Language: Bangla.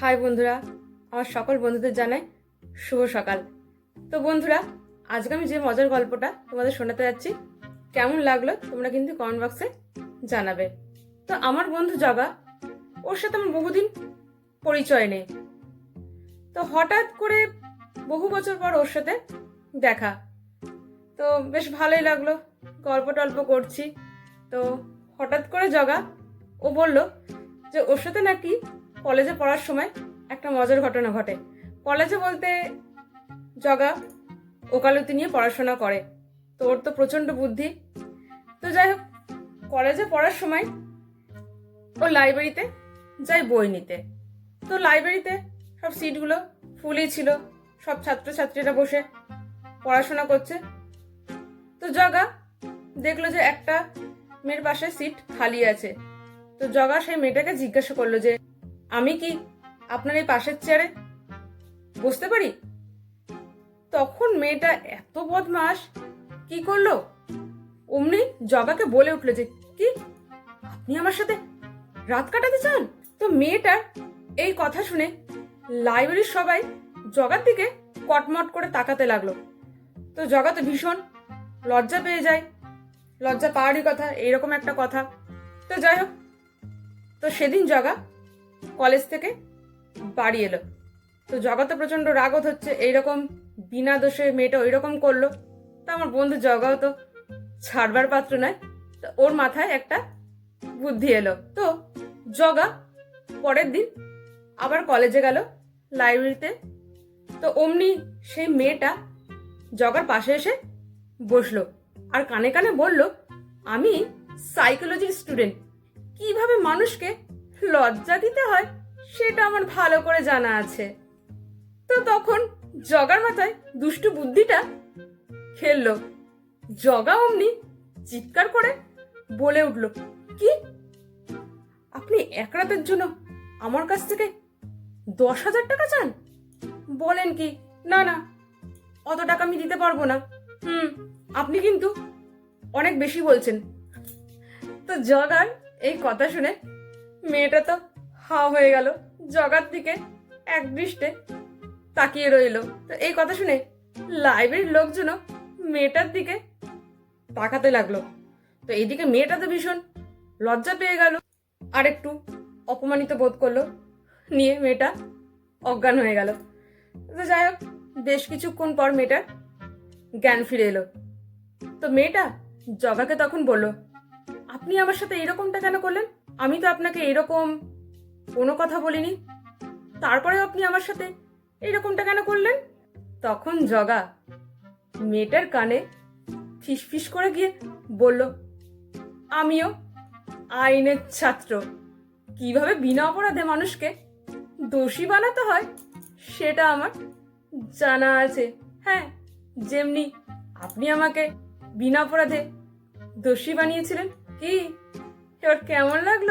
হাই বন্ধুরা, আমার সকল বন্ধুদের জানাই শুভ সকাল। তো বন্ধুরা, আজকে আমি যে মজার গল্পটা তোমাদের শোনাতে যাচ্ছি, কেমন লাগল তোমরা কিন্তু কমেন্ট বক্সে জানাবে। তো আমার বন্ধু জগা, ওর সাথে আমার বহুদিন পরিচয় নেই। তো হঠাৎ করে বহু বছর পর ওর সাথে দেখা। তো বেশ ভালোই লাগল, গল্প টল্প করছি। তো হঠাৎ করে জগা, ও বলল যে ওর সাথে নাকি কলেজে পড়ার সময় একটা মজার ঘটনা ঘটে। কলেজে বলতে জগা, ওকালতি নিয়ে পড়াশোনা করে। তো ওর তো প্রচণ্ড বুদ্ধি। তো যাই হোক, কলেজে পড়ার সময় ও লাইব্রেরিতে যাই বই নিতে। তো লাইব্রেরিতে সব সিটগুলো ফুলই ছিল, সব ছাত্রছাত্রীরা বসে পড়াশোনা করছে। তো জগা দেখল যে একটা মেয়ের পাশে সিট খালি আছে। তো জগা সেই মেয়েটাকে জিজ্ঞাসা করল যে আমি কি আপনার এই পাশের চেয়ারে বসতে পারি? তখন মেয়েটা এত বদমাস কি করল? অমনি জগাকে বলে উঠল যে, কি? আপনি আমার সাথে রাত কাটাতে চান? তো মেয়েটার এই কথা শুনে লাইব্রেরির সবাই জগার দিকে কটমট করে তাকাতে লাগল। তো জগা তো ভীষণ লজ্জা পেয়ে যায়। লজ্জা পাওয়ারই কথা, এইরকম একটা কথা। তো যাই হোক, তো সেদিন জগা কলেজ থেকে বাড়ি এলো। তো জগা তো প্রচণ্ড রাগত হচ্ছে, এইরকম বিনা দোষে মেয়েটা ওই রকম করল। তা আমার বন্ধু জগাও তো ছাড়বার পাত্র নয়, তো ওর মাথায় একটা বুদ্ধি এলো। তো জগা পরের দিন আবার কলেজে গেল লাইব্রেরিতে। তো অমনি সেই মেয়েটা জগার পাশে এসে বসল আর কানে কানে বলল, আমি সাইকোলজির স্টুডেন্ট কীভাবে মানুষকে লজ্জা দিতে হয়, সেটা আমার ভালো করে জানা আছে। তো তখন জগার মাথায় দুষ্টু বুদ্ধিটা খেললো। জগা অমনি চিৎকার করে বলে উঠল, কি? আপনি এক রাতের জন্য আমার কাছ থেকে দশ হাজার টাকা চান? বলেন কি? না না, অত টাকা আমি দিতে পারব না। হুম, আপনি কিন্তু অনেক বেশি বলছেন। তো জগার এই কথা শুনে মেয়েটা তো হা হয়ে গেল, জগার দিকে এক দৃষ্টে তাকিয়ে রইল। তো এই কথা শুনে লাইব্রেরির লোকজনও মেয়েটার দিকে তাকাতে লাগল। তো এইদিকে মেয়েটা তো ভীষণ লজ্জা পেয়ে গেল আর একটু অপমানিত বোধ করল, নিয়ে মেয়েটা অজ্ঞান হয়ে গেল। তো যাই হোক, বেশ কিছুক্ষণ পর মেয়েটার জ্ঞান ফিরে এলো। তো মেয়েটা জগাকে তখন বলল, আপনি আমার সাথে এরকমটা কেন করলেন? আমি তো আপনাকে এরকম কোনো কথা বলিনি। তারপরেও আপনি আমার সাথে এরকমটা কেন করলেন? তখন জগা মেয়েটার কানে ফিসফিস করে গিয়ে বলল, আমিও আইনের ছাত্র। কীভাবে বিনা অপরাধে মানুষকে দোষী বানাতে হয় সেটা আমার জানা আছে। হ্যাঁ যেমনি আপনি আমাকে বিনা অপরাধে দোষী বানিয়েছিলেন, কি এবার কেমন লাগল?